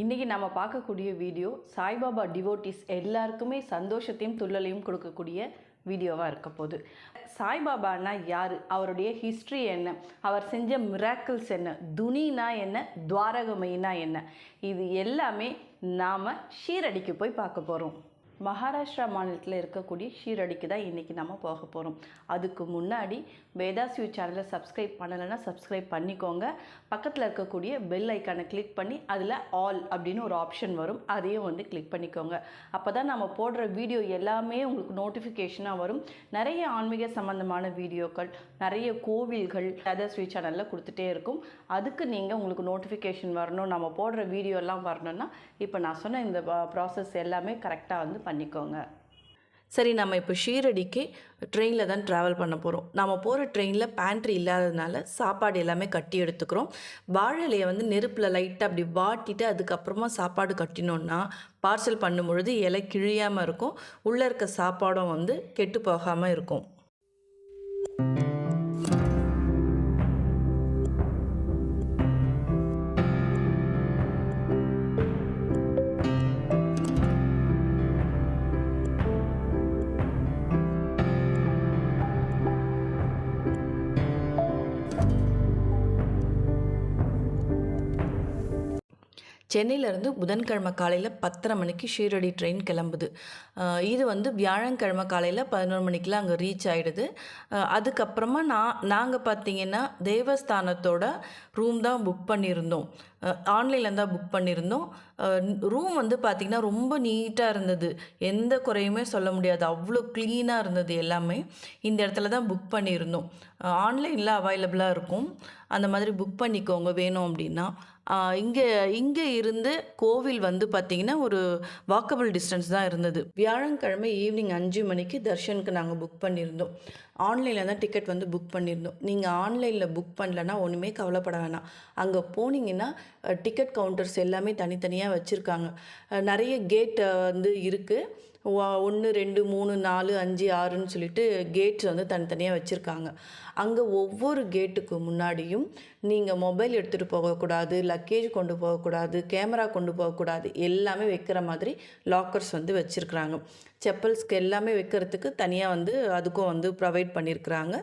இன்றைக்கி நம்ம பார்க்கக்கூடிய வீடியோ சாய்பாபா டிவோட்டிஸ் எல்லாருக்குமே சந்தோஷத்தையும் துள்ளலையும் கொடுக்கக்கூடிய வீடியோவாக இருக்க போகுது. சாய்பாபானா யார்? அவருடைய ஹிஸ்ட்ரி என்ன? அவர் செஞ்ச மிராக்கிள்ஸ் என்ன? துனினா என்ன? துவாரகமைனா என்ன? இது எல்லாமே நாம் ஷீரடிக்கு போய் பார்க்க போகிறோம் மகாராஷ்டிரா மாநிலத்தில் இருக்கக்கூடிய ஷீரடிக்கு தான் இன்றைக்கி நம்ம போக போகிறோம் அதுக்கு முன்னாடி வேதாஸ் யூ சேனலை சப்ஸ்கிரைப் பண்ணலைன்னா சப்ஸ்கிரைப் பண்ணிக்கோங்க. பக்கத்தில் இருக்கக்கூடிய பெல் ஐக்கானை கிளிக் பண்ணி அதில் ஆல் அப்படின்னு ஒரு ஆப்ஷன் வரும். அதையும் வந்து கிளிக் பண்ணிக்கோங்க. அப்போ தான் நம்ம போடுற வீடியோ எல்லாமே உங்களுக்கு நோட்டிஃபிகேஷனாக வரும். நிறைய ஆன்மீக சம்மந்தமான வீடியோக்கள் நிறைய கோவில்கள் வேதாஸ் யூ சேனலில் கொடுத்துட்டே இருக்கும். அதுக்கு நீங்கள் உங்களுக்கு நோட்டிஃபிகேஷன் வரணும். நம்ம போடுற வீடியோ எல்லாம் வரணும்னா இப்போ நான் சொன்ன இந்த ப்ராசஸ் எல்லாமே கரெக்டாக வந்து பண்ணிக்கோங்க. சரி நம்ம இப்போ ஷீரடிக்கு ட்ரெயினில் தான் ட்ராவல் பண்ண போகிறோம் நம்ம போகிற ட்ரெயினில் பேண்ட்ரி இல்லாததுனால சாப்பாடு எல்லாமே கட்டி எடுத்துக்கிறோம். வாழை இலையை வந்து நெருப்பில் லைட்டாக அப்படி வாட்டிட்டு அதுக்கப்புறமா சாப்பாடு கட்டினோன்னா பார்சல் பண்ணும் பொழுது இலை கிழியாமல் இருக்கும். உள்ளே இருக்க சாப்பாடும் வந்து கெட்டு போகாமல் இருக்கும். சென்னையிலேருந்து புதன்கிழமை காலையில் பத்தரை மணிக்கு ஷீரடி ட்ரெயின் கிளம்புது. இது வந்து வியாழக்கிழமை காலையில் பதினோரு மணிக்கெலாம் அங்கே ரீச் ஆகிடுது அதுக்கப்புறமா நான் நாங்கள் பார்த்தீங்கன்னா தேவஸ்தானத்தோட ரூம் தான் புக் பண்ணியிருந்தோம். ஆன்லைனில் தான் புக் பண்ணியிருந்தோம் ரூம் வந்து பார்த்திங்கன்னா ரொம்ப நீட்டாக இருந்தது. எந்த குறையுமே சொல்ல முடியாது. அவ்வளோ க்ளீனாக இருந்தது எல்லாமே. இந்த இடத்துல தான் புக் பண்ணியிருந்தோம் ஆன்லைனில் அவைலபிளாக இருக்கும். அந்த மாதிரி புக் பண்ணிக்கோங்க. வேணும் அப்படின்னா. இங்கே இங்கே இருந்து கோவில் வந்து பார்த்திங்கன்னா ஒரு வாக்கபிள் டிஸ்டன்ஸ் தான் இருந்தது. வியாழக்கிழமை ஈவினிங் அஞ்சு மணிக்கு தர்ஷனுக்கு நாங்கள் புக் பண்ணியிருந்தோம் ஆன்லைனில் தான் டிக்கெட் வந்து புக் பண்ணியிருந்தோம் நீங்கள் ஆன்லைனில் புக் பண்ணலன்னா ஒன்றுமே கவலைப்பட வேணாம். அங்கே போனீங்கன்னா டிக்கெட் கவுண்டர்ஸ் எல்லாமே தனித்தனியாக வச்சுருக்காங்க. நிறைய கேட் வந்து இருக்குது ஒன்று ரெண்டு மூணு நாலு அஞ்சு ஆறுன்னு சொல்லிட்டு கேட்ஸ் வந்து தனித்தனியாக வச்சுருக்காங்க. அங்கே ஒவ்வொரு கேட்டுக்கு முன்னாடியும் நீங்கள் மொபைல் எடுத்துகிட்டு போகக்கூடாது லக்கேஜ் கொண்டு போகக்கூடாது கேமரா கொண்டு போகக்கூடாது எல்லாமே வைக்கிற மாதிரி லாக்கர்ஸ் வந்து வச்சுருக்குறாங்க. செப்பல்ஸ்க்கு எல்லாமே வைக்கிறதுக்கு தனியாக வந்து அதுக்கும் வந்து ப்ரொவைட் பண்ணியிருக்கிறாங்க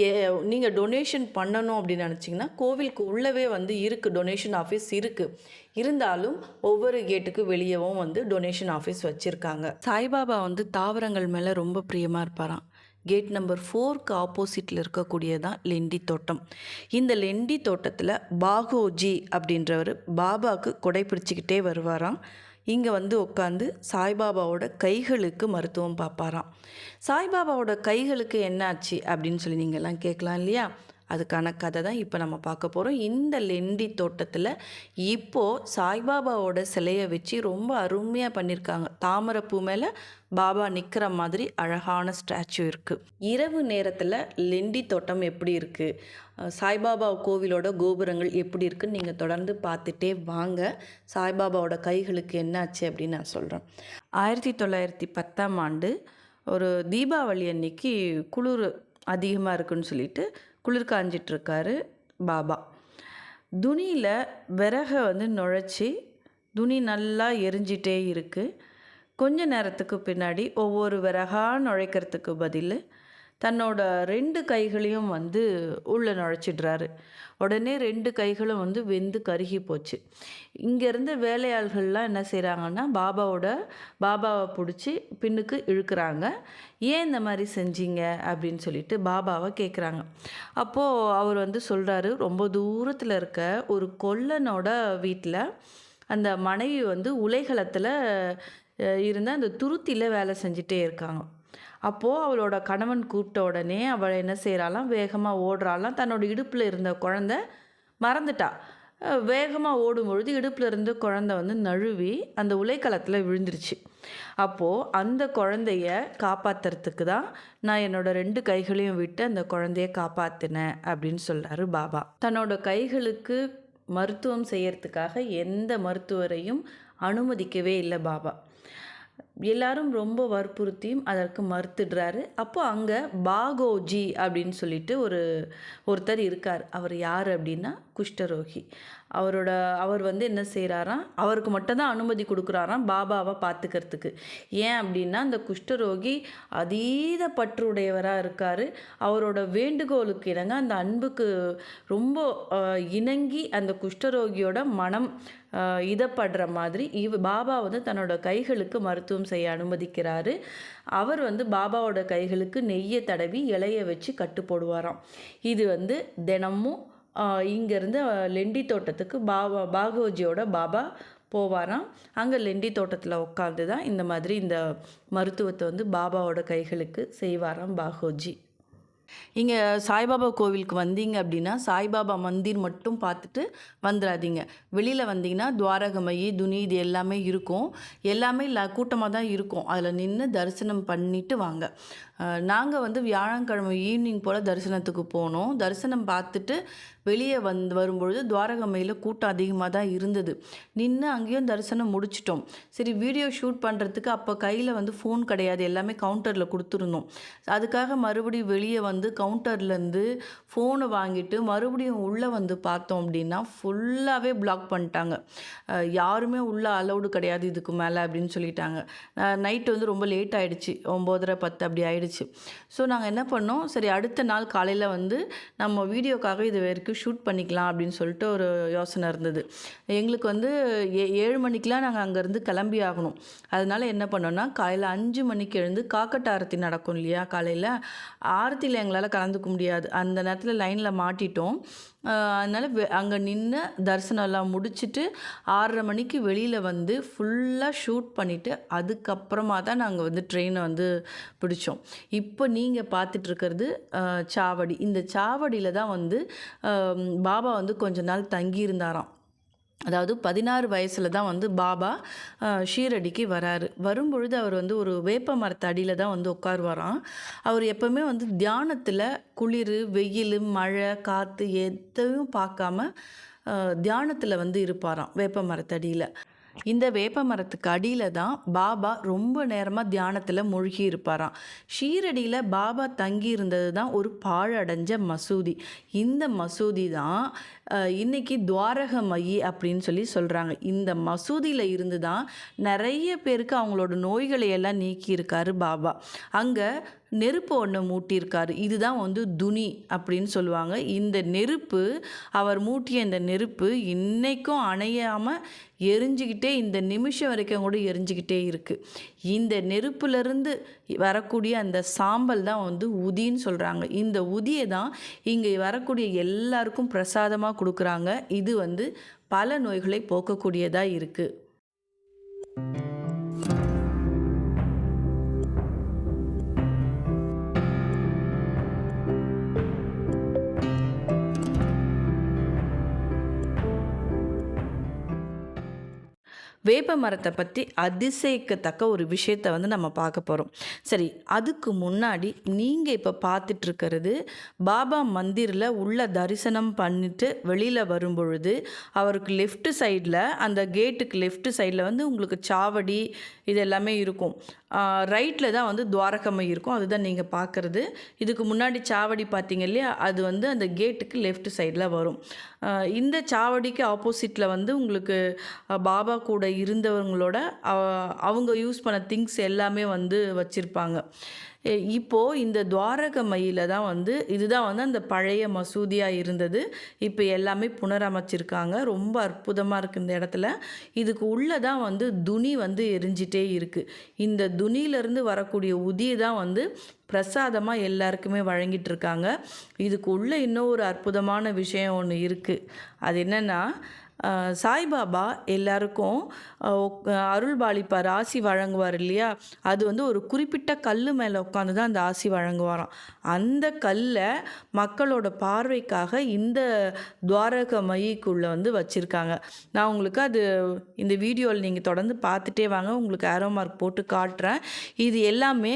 ஏ நீங்கள் டொனேஷன் பண்ணணும் அப்படின்னு நினச்சிங்கன்னா கோவிலுக்கு உள்ளவே வந்து இருக்குது டொனேஷன் ஆஃபீஸ் இருக்குது இருந்தாலும் ஒவ்வொரு கேட்டுக்கு வெளியவும் வந்து டொனேஷன் ஆஃபீஸ் வச்சுருக்காங்க. சாய்பாபா வந்து தாவரங்கள் மேலே ரொம்ப பிரியமாக இருப்பாராம். கேட் நம்பர் ஃபோருக்கு ஆப்போசிட்டில் இருக்கக்கூடியதான் லெண்டி தோட்டம். இந்த லெண்டி தோட்டத்தில் பாகோஜி அப்படின்றவர் பாபாவுக்கு கொடை பிடிச்சிக்கிட்டே வருவாராம். இங்கே வந்து உட்காந்து சாய்பாபாவோட கைகளுக்கு மருத்துவம் பார்ப்பாராம் சாய்பாபாவோட கைகளுக்கு என்னாச்சு அப்படின்னு சொல்லி நீங்கள்லாம் கேட்கலாம் இல்லையா? அதுக்கான கதை தான் இப்போ நம்ம பார்க்க போகிறோம் இந்த லெண்டி தோட்டத்தில் இப்போது சாய்பாபாவோட சிலையை வச்சு ரொம்ப அருமையாக பண்ணியிருக்காங்க தாமரைப்பூ மேலே பாபா நிற்கிற மாதிரி அழகான ஸ்டாச்சு இருக்குது இரவு நேரத்தில் லெண்டி தோட்டம் எப்படி இருக்குது சாய்பாபா கோவிலோட கோபுரங்கள் எப்படி இருக்குன்னு நீங்கள் தொடர்ந்து பார்த்துட்டே வாங்க. சாய்பாபாவோட கைகளுக்கு என்னாச்சு அப்படின்னு நான் சொல்கிறேன் ஆயிரத்தி தொள்ளாயிரத்தி பத்தாம் ஆண்டு ஒரு தீபாவளி அன்னைக்கு குளிர் அதிகமாக இருக்குன்னு சொல்லிட்டு குளிர் காஞ்சிட்ருக்காரு பாபா. துணியில் விறகை வந்து நுழைச்சி துணி நல்லா எரிஞ்சிட்டே இருக்குது கொஞ்ச நேரத்துக்கு பின்னாடி ஒவ்வொரு விறகாக நுழைக்கிறதுக்கு பதில் தன்னோட ரெண்டு கைகளையும் வந்து உள்ளே நுழைச்சிடுறாரு. உடனே ரெண்டு கைகளும் வந்து வெந்து கருகி போச்சு. இங்கேருந்து வேலையாள்கள்லாம் என்ன செய்கிறாங்கன்னா பாபாவோட பாபாவை பிடிச்சி பின்னுக்கு இழுக்கிறாங்க. ஏன் இந்த மாதிரி செஞ்சீங்க? அப்படின்னு சொல்லிட்டு பாபாவை கேட்குறாங்க. அப்போது அவர் வந்து சொல்கிறாரு ரொம்ப தூரத்தில் இருக்க ஒரு கொல்லனோட வீட்டில் அந்த மனைவி வந்து உலைகளத்தில் இருந்த அந்த துருத்தியில் வேலை செஞ்சிட்டே இருக்காங்க. அப்போது அவளோட கணவன் கூப்பிட்ட உடனே அவள் என்ன செய்கிறாளாம் வேகமாக ஓடுறாளாம். தன்னோட இடுப்பில் இருந்த குழந்த மறந்துட்டா. வேகமாக ஓடும் பொழுது இடுப்பில் இருந்த குழந்த வந்து நழுவி அந்த உலைக்களத்தில் விழுந்துருச்சு. அப்போது அந்த குழந்தைய காப்பாற்றுறதுக்கு தான் நான் என்னோடய ரெண்டு கைகளையும் விட்டு அந்த குழந்தைய காப்பாற்றினேன் அப்படின்னு சொல்கிறாரு பாபா. தன்னோட கைகளுக்கு மருத்துவம் செய்யறதுக்காக எந்த மருத்துவரையும் அனுமதிக்கவே இல்லை பாபா. எல்லாரும் ரொம்ப வற்புறுத்தியும் அதற்கு மறுத்துடுறாரு. அப்போ அங்கே பாகோஜி அப்படின்னு சொல்லிட்டு ஒரு ஒருத்தர் இருக்கார். அவர் யார் அப்படின்னா குஷ்டரோகி. அவரோட அவர் வந்து என்ன செய்கிறாராம் அவருக்கு மட்டும்தான் அனுமதி கொடுக்குறாராம் பாபாவை பார்த்துக்கிறதுக்கு. ஏன் அப்படின்னா அந்த குஷ்டரோகி அதீத பற்றுடையவராக இருக்கார். அவரோட வேண்டுகோளுக்கு இணங்க அந்த அன்புக்கு ரொம்ப இணங்கி அந்த குஷ்டரோகியோட மனம் இதப்படுற மாதிரி இவ் பாபா வந்து தன்னோட கைகளுக்கு மருத்துவம் செய்ய அனுமதிக்கிறாரு. அவர் வந்து பாபாவோட கைகளுக்கு நெய்யை தடவி இலைய வச்சு கட்டு போடுவாராம். இது வந்து தினமும் இங்கேருந்து லெண்டி தோட்டத்துக்கு பாபா பாகவஜியோட பாபா போவாராம். அங்கே லெண்டி தோட்டத்தில் உட்காந்து தான் இந்த மாதிரி இந்த மருத்துவத்தை வந்து பாபாவோட கைகளுக்கு செய்வாராம் பாகோஜி இங்கே சாய்பாபா கோவிலுக்கு வந்தீங்க அப்படின்னா சாய்பாபா மந்திர் மட்டும் பார்த்துட்டு வந்துடாதீங்க வெளியில் வந்தீங்கன்னா துவாரகமயி துனி இது எல்லாமே இருக்கும். எல்லாமே ல கூட்டமாக தான் இருக்கும். அதில் நின்று தரிசனம் பண்ணிட்டு வாங்க. நாங்கள் வந்து வியாழக்கிழமை ஈவினிங் போல் தரிசனத்துக்கு போனோம். தரிசனம் பார்த்துட்டு வெளியே வந்து வரும்பொழுது துவாரகமையில் கூட்டம் அதிகமாக தான் இருந்தது. நின்று அங்கேயும் தரிசனம் முடிச்சிட்டோம். சரி வீடியோ ஷூட் பண்ணுறதுக்கு அப்போ கையில் வந்து ஃபோன் கிடையாது. எல்லாமே கவுண்டரில் கொடுத்துருந்தோம். அதுக்காக மறுபடியும் வெளியே வந்து வந்து கவுண்டர்லேருந்து ஃபோனை வாங்கிட்டு மறுபடியும் உள்ளே வந்து பார்த்தோம் அப்படின்னா ஃபுல்லாகவே பிளாக் பண்ணிட்டாங்க. யாருமே உள்ளே அலௌடு கிடையாது இதுக்கு மேலே அப்படின்னு சொல்லிட்டாங்க. நைட்டு வந்து ரொம்ப லேட் ஆகிடுச்சு ஒம்போதரை பத்து அப்படி ஆயிடுச்சு. ஸோ நாங்கள் என்ன பண்ணோம்? சரி அடுத்த நாள் காலையில் வந்து நம்ம வீடியோக்காக இது வரைக்கும் ஷூட் பண்ணிக்கலாம் அப்படின்னு சொல்லிட்டு ஒரு யோசனை இருந்தது. எங்களுக்கு வந்து ஏ ஏழு மணிக்கெலாம் நாங்கள் அங்கேருந்து கிளம்பி ஆகணும். அதனால என்ன பண்ணோன்னா காலையில் அஞ்சு மணிக்கு எழுந்து காக்கட்ட ஆரத்தி நடக்கும் இல்லையா? காலையில் ஆரத்தியில் எங்களால் கலந்துக்க முடியாது. அந்த நேரத்தில் லைனில் மாட்டிட்டோம். அதனால் அங்கே நின்று தரிசனம் எல்லாம் முடிச்சுட்டு ஆறரை மணிக்கு வெளியில் வந்து ஃபுல்லாக ஷூட் பண்ணிவிட்டு அதுக்கப்புறமா தான் நாங்கள் வந்து ட்ரெயினை வந்து பிடிச்சோம். இப்போ நீங்கள் பார்த்துட்ருக்கிறது சாவடி. இந்த சாவடியில் தான் வந்து பாபா வந்து கொஞ்ச நாள் தங்கியிருந்தாராம். அதாவது பதினாறு வயசில் தான் வந்து பாபா ஷீரடிக்கு வராரு. வரும்பொழுது அவர் வந்து ஒரு வேப்ப மரத்து அடியில் தான் வந்து உட்காருவாராம். அவர் எப்போவுமே வந்து தியானத்தில் குளிர் வெயில் மழை காற்று எதையும் பார்க்காம தியானத்தில் வந்து இருப்பாராம் வேப்ப மரத்தடியில் இந்த வேப்ப மரத்துக்கு அடியில் தான் பாபா ரொம்ப நேரமாக தியானத்தில் மூழ்கி இருப்பாராம். ஷீரடியில் பாபா தங்கி இருந்தது தான் ஒரு பாழடைஞ்ச மசூதி. இந்த மசூதி தான் இன்றைக்கி துவாரக மையி அப்படின்னு சொல்லி சொல்கிறாங்க இந்த மசூதியில் இருந்து தான் நிறைய பேருக்கு அவங்களோட நோய்களை எல்லாம் நீக்கியிருக்காரு பாபா. அங்கே நெருப்பு ஒன்று மூட்டியிருக்காரு. இதுதான் வந்து துனி அப்படின்னு சொல்லுவாங்க. இந்த நெருப்பு அவர் மூட்டிய இந்த நெருப்பு இன்றைக்கும் அணையாமல் எரிஞ்சுக்கிட்டே இந்த நிமிஷம் வரைக்கும் கூட எரிஞ்சுக்கிட்டே இருக்குது இந்த நெருப்புலேருந்து வரக்கூடிய அந்த சாம்பல் தான் வந்து உதின்னு சொல்கிறாங்க இந்த உதியை தான் இங்கே வரக்கூடிய எல்லாருக்கும் பிரசாதமாக கொடுக்குறாங்க. இது வந்து பல நோய்களை போக்கக்கூடியதாக இருக்குது வேப்ப மரத்தை பற்றி அதிசயிக்கத்தக்க ஒரு விஷயத்தை வந்து நம்ம பார்க்க போகிறோம் சரி அதுக்கு முன்னாடி நீங்கள் இப்போ பார்த்துட்ருக்கிறது பாபா மந்திரில் உள்ள தரிசனம் பண்ணிட்டு வெளியில் வரும்பொழுது அவருக்கு லெஃப்ட் சைடில் அந்த கேட்டுக்கு லெஃப்ட் சைடில் வந்து உங்களுக்கு சாவடி இது எல்லாமே இருக்கும். ரைட்டில் தான் வந்து துவாரகமை இருக்கும். அதுதான் நீங்கள் பார்க்குறது. இதுக்கு முன்னாடி சாவடி பார்த்தீங்க இல்லையா? அது வந்து அந்த கேட்டுக்கு லெஃப்ட் சைடில் வரும். இந்த சாவடிக்கு ஆப்போசிட்டில் வந்து உங்களுக்கு பாபா கூட இருந்தவங்களோட அவங்க யூஸ் பண்ண திங்ஸ் எல்லாமே வந்து வச்சுருப்பாங்க. இப்போது இந்த துவாரக மயில தான் வந்து இதுதான் வந்து அந்த பழைய மசூதியாக இருந்தது. இப்போ எல்லாமே புனரமைச்சிருக்காங்க. ரொம்ப அற்புதமாக இருக்குது இந்த இடத்துல. இதுக்கு உள்ளே தான் வந்து துணி வந்து எரிஞ்சிட்டே இருக்குது இந்த துணியிலேருந்து வரக்கூடிய உதி தான் வந்து பிரசாதமாக எல்லாருக்குமே வழங்கிட்டு இருக்காங்க. இதுக்கு உள்ளே இன்னும் ஒரு அற்புதமான விஷயம் ஒன்று இருக்குது அது என்னென்னா சாய்பாபா எல்லாருக்கும் அருள்பாலிப்பார் அருள் பாலிப்பார் ஆசி வழங்குவார் இல்லையா? அது வந்து ஒரு குறிப்பிட்ட கல் மேலே உட்காந்து தான் அந்த ஆசி வழங்குவாராம். அந்த கல்லை மக்களோட பார்வைக்காக இந்த துவாரக மையக்குள்ளே வந்து வச்சுருக்காங்க. நான் உங்களுக்கு அது இந்த வீடியோவில் நீங்கள் தொடர்ந்து பார்த்துட்டே வாங்க. உங்களுக்கு ஆரோ மார்க் போட்டு காட்டுறேன். இது எல்லாமே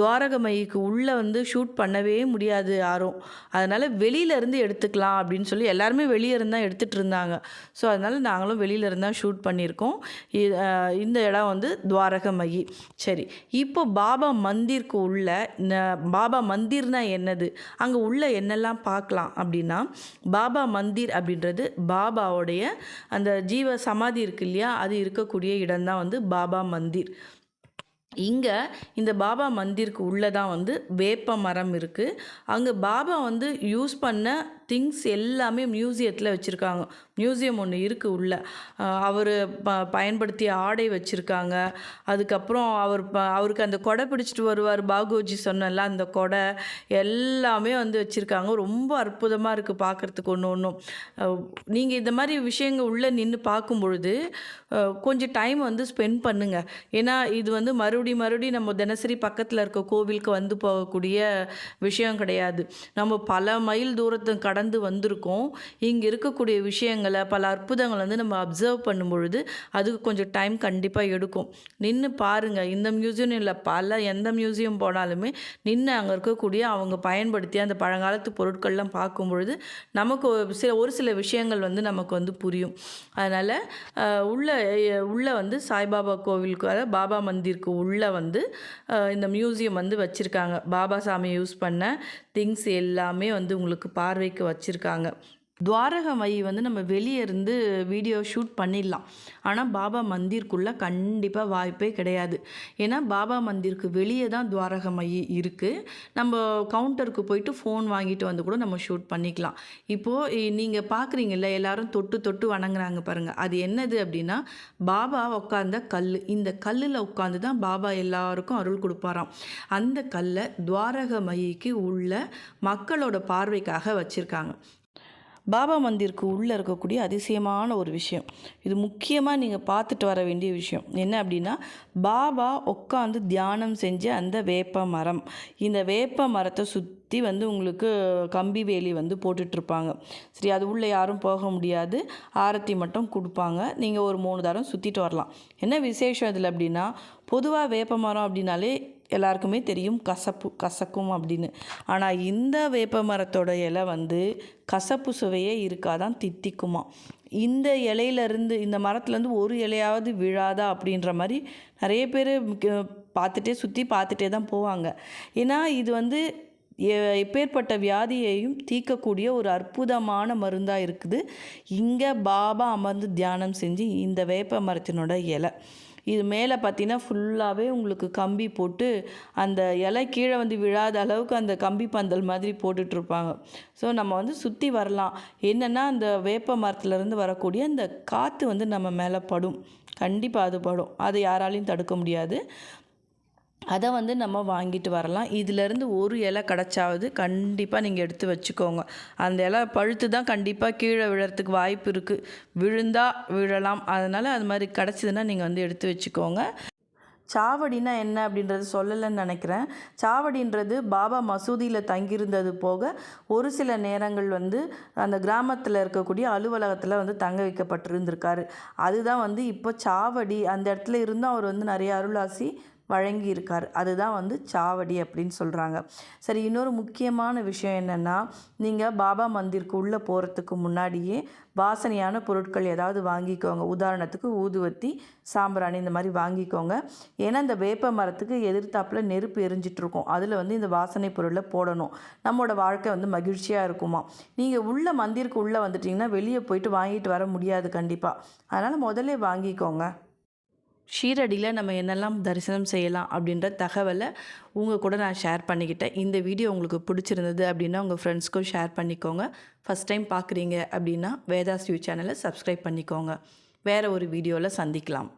துவாரக மையக்கு உள்ளே வந்து ஷூட் பண்ணவே முடியாது யாரும். அதனால் வெளியிலேருந்து எடுத்துக்கலாம் அப்படின்னு சொல்லி எல்லாருமே வெளியே இருந்தால் எடுத்துகிட்டு இருந்தாங்க. ஸோ ஸோ அதனால் நாங்களும் வெளியில் இருந்தால் ஷூட் பண்ணியிருக்கோம். இந்த இடம் வந்து துவாரகமயி. சரி இப்போ பாபா மந்திருக்கு உள்ள ந- பாபா மந்திர்னா என்னது? அங்கே உள்ள என்னெல்லாம் பார்க்கலாம் அப்படின்னா பாபா மந்திர் அப்படின்றது பாபாவுடைய அந்த ஜீவ சமாதி இருக்கு இல்லையா? அது இருக்கக்கூடிய இடம்தான் வந்து பாபா மந்திர். இங்கே இந்த பாபா மந்திருக்கு உள்ளே தான் வந்து வேப்ப மரம் இருக்குது அங்கே பாபா வந்து யூஸ் பண்ண திங்ஸ் எல்லாமே மியூசியத்தில் வச்சுருக்காங்க. மியூசியம் ஒன்று இருக்குது உள்ள. அவர் ப பயன்படுத்திய ஆடை வச்சுருக்காங்க. அதுக்கப்புறம் அவர் ப அவருக்கு அந்த கொடை பிடிச்சிட்டு வருவார் பாகோஜி சொன்னல அந்த கொடை எல்லாமே வந்து வச்சுருக்காங்க. ரொம்ப அற்புதமாக இருக்குது பார்க்குறதுக்கு ஒன்று ஒன்றும் நீங்கள் இந்த மாதிரி விஷயங்கள் உள்ளே நின்று பார்க்கும் பொழுது கொஞ்சம் டைம் வந்து ஸ்பெண்ட் பண்ணுங்கள் ஏன்னா இது வந்து மறுபடியும் மறுபடியும் நம்ம தினசரி பக்கத்தில் இருக்க கோவிலுக்கு வந்து போகக்கூடிய விஷயம் கிடையாது. நம்ம பல மைல் தூரத்தை கடந்து வந்திருக்கோம். இங்கே இருக்கக்கூடிய விஷயங்களை பல அற்புதங்களை வந்து நம்ம அப்சர்வ் பண்ணும் பொழுது அதுக்கு கொஞ்சம் டைம் கண்டிப்பாக எடுக்கும். நின்று பாருங்கள் இந்த மியூசியம் இல்லை பல எந்த மியூசியம் போனாலுமே நின்று அங்கே இருக்கக்கூடிய அவங்க பயன்படுத்திய அந்த பழங்காலத்து பொருட்கள்லாம் பார்க்கும் பொழுது நமக்கு ஒரு சில ஒரு சில விஷயங்கள் வந்து நமக்கு வந்து புரியும். அதனால் உள்ள உள்ளே உள்ள வந்து சாய்பாபா கோவிலுக்கு அதாவது பாபா மந்திருக்கு உள்ளே வந்து இந்த மியூசியம் வந்து வச்சுருக்காங்க. பாபா சாமி யூஸ் பண்ண திங்ஸ் எல்லாமே வந்து உங்களுக்கு பார்வைக்கு வச்சுருக்காங்க. துவாரகமயி வந்து நம்ம வெளியே இருந்து வீடியோ ஷூட் பண்ணிடலாம். ஆனால் பாபா மந்திர்க்குள்ளே கண்டிப்பாக வாய்ப்பே கிடையாது. ஏன்னா பாபா மந்திருக்கு வெளியே தான் துவாரகமயி இருக்குது நம்ம கவுண்டருக்கு போயிட்டு ஃபோன் வாங்கிட்டு வந்து கூட நம்ம ஷூட் பண்ணிக்கலாம். இப்போது நீங்கள் பார்க்குறீங்கல்ல எல்லோரும் தொட்டு தொட்டு வணங்குறாங்க பாருங்கள் அது என்னது அப்படின்னா பாபா உட்கார்ந்த கல் இந்த கல்லில் உட்காந்து தான் பாபா எல்லாருக்கும் அருள் கொடுப்பாராம். அந்த கல்லை துவாரகமயிக்கு உள்ள மக்களோட பார்வைக்காக வச்சுருக்காங்க. பாபா மந்திருக்கு உள்ளே இருக்கக்கூடிய அதிசயமான ஒரு விஷயம். இது முக்கியமாக நீங்கள் பார்த்துட்டு வர வேண்டிய விஷயம். என்ன அப்படின்னா பாபா உட்காந்து தியானம் செஞ்ச அந்த வேப்ப மரம். இந்த வேப்ப மரத்தை சுற்றி வந்து உங்களுக்கு கம்பி வேலி வந்து போட்டுட்ருப்பாங்க. சரி அது உள்ளே யாரும் போக முடியாது. ஆரத்தி மட்டும் கொடுப்பாங்க. நீங்கள் ஒரு மூணு தரம் சுற்றிட்டு வரலாம். என்ன விசேஷம் இதில் அப்படின்னா பொதுவாக வேப்ப மரம் அப்படின்னாலே எல்லாருக்குமே தெரியும் கசப்பு கசக்கும் அப்படின்னு. ஆனால் இந்த வேப்ப மரத்தோட இலை வந்து கசப்பு சுவையே இருக்காதான் தித்திக்குமா. இந்த இலையிலேருந்து இந்த மரத்துலேருந்து ஒரு இலையாவது விழாதா அப்படின்ற மாதிரி நிறைய பேர் பார்த்துட்டே சுற்றி பார்த்துட்டே தான் போவாங்க. ஏன்னா இது வந்து எ- எப்பேற்பட்ட வியாதியையும் தீர்க்கக்கூடிய ஒரு அற்புதமான மருந்தாக இருக்குது. இங்கே பாபா அமர்ந்து தியானம் செஞ்சு இந்த வேப்ப மரத்தினோட இலை. இது மேலே பார்த்தீங்கன்னா ஃபுல்லாகவே உங்களுக்கு கம்பி போட்டு அந்த இலை கீழே வந்து விழாத அளவுக்கு அந்த கம்பி பந்தல் மாதிரி போட்டுட்ருப்பாங்க. ஸோ நம்ம வந்து சுற்றி வரலாம். என்னென்னா அந்த வேப்ப மரத்துலேருந்து வரக்கூடிய அந்த காற்று வந்து நம்ம மேலே படும். கண்டிப்பாக அது படும். அதை யாராலையும் தடுக்க முடியாது. அதை வந்து நம்ம வாங்கிட்டு வரலாம். இதிலேருந்து ஒரு இலை கிடச்சாவது கண்டிப்பாக நீங்கள் எடுத்து வச்சுக்கோங்க. அந்த இலை பழுத்து தான் கண்டிப்பாக கீழே விழறதுக்கு வாய்ப்பு இருக்குது விழுந்தால் விழலாம். அதனால் அது மாதிரி கிடச்சிதுன்னா நீங்கள் வந்து எடுத்து வச்சுக்கோங்க. சாவடினா என்ன அப்படின்றது சொல்லலைன்னு நினைக்கிறேன். சாவடின்றது பாபா மசூதியில் தங்கியிருந்தது போக ஒரு சில நேரங்கள் வந்து அந்த கிராமத்தில் இருக்கக்கூடிய அலுவலகத்தில் வந்து தங்க வைக்கப்பட்டிருந்திருக்காரு. அதுதான் வந்து இப்போ சாவடி அந்த இடத்துல இருந்தும் அவர் வந்து நிறைய அருளாசி வழங்கி இருக்கார் அதுதான் வந்து சாவடி அப்படின்னு சொல்கிறாங்க சரி இன்னொரு முக்கியமான விஷயம் என்னென்னா நீங்கள் பாபா மந்திருக்கு உள்ளே போகிறதுக்கு முன்னாடியே வாசனையான பொருட்கள் ஏதாவது வாங்கிக்கோங்க. உதாரணத்துக்கு ஊதுவத்தி சாம்பிராணி இந்த மாதிரி வாங்கிக்கோங்க. ஏன்னா இந்த வேப்ப மரத்துக்கு எதிர்த்தாப்பில் நெருப்பு எரிஞ்சிட்ருக்கோம் அதில் வந்து இந்த வாசனை பொருளை போடணும். நம்மளோட வாழ்க்கை வந்து மகிழ்ச்சியாக இருக்குமா? நீங்கள் உள்ள மந்திருக்கு உள்ளே வந்துட்டிங்கன்னா வெளியே போயிட்டு வாங்கிட்டு வர முடியாது கண்டிப்பாக அதனால் முதல்ல வாங்கிக்கோங்க. ஷீரடியில் நம்ம என்னெல்லாம் தரிசனம் செய்யலாம் அப்படின்ற தகவலை உங்கள் கூட நான் ஷேர் பண்ணிக்கிட்டேன். இந்த வீடியோ உங்களுக்கு பிடிச்சிருந்தது அப்படின்னா உங்கள் ஃப்ரெண்ட்ஸ்க்கும் ஷேர் பண்ணிக்கோங்க. ஃபஸ்ட் டைம் பார்க்குறீங்க அப்படின்னா வேதாஸ் யூ சேனலை சப்ஸ்கிரைப் பண்ணிக்கோங்க. வேறு ஒரு வீடியோவில் சந்திக்கலாம்.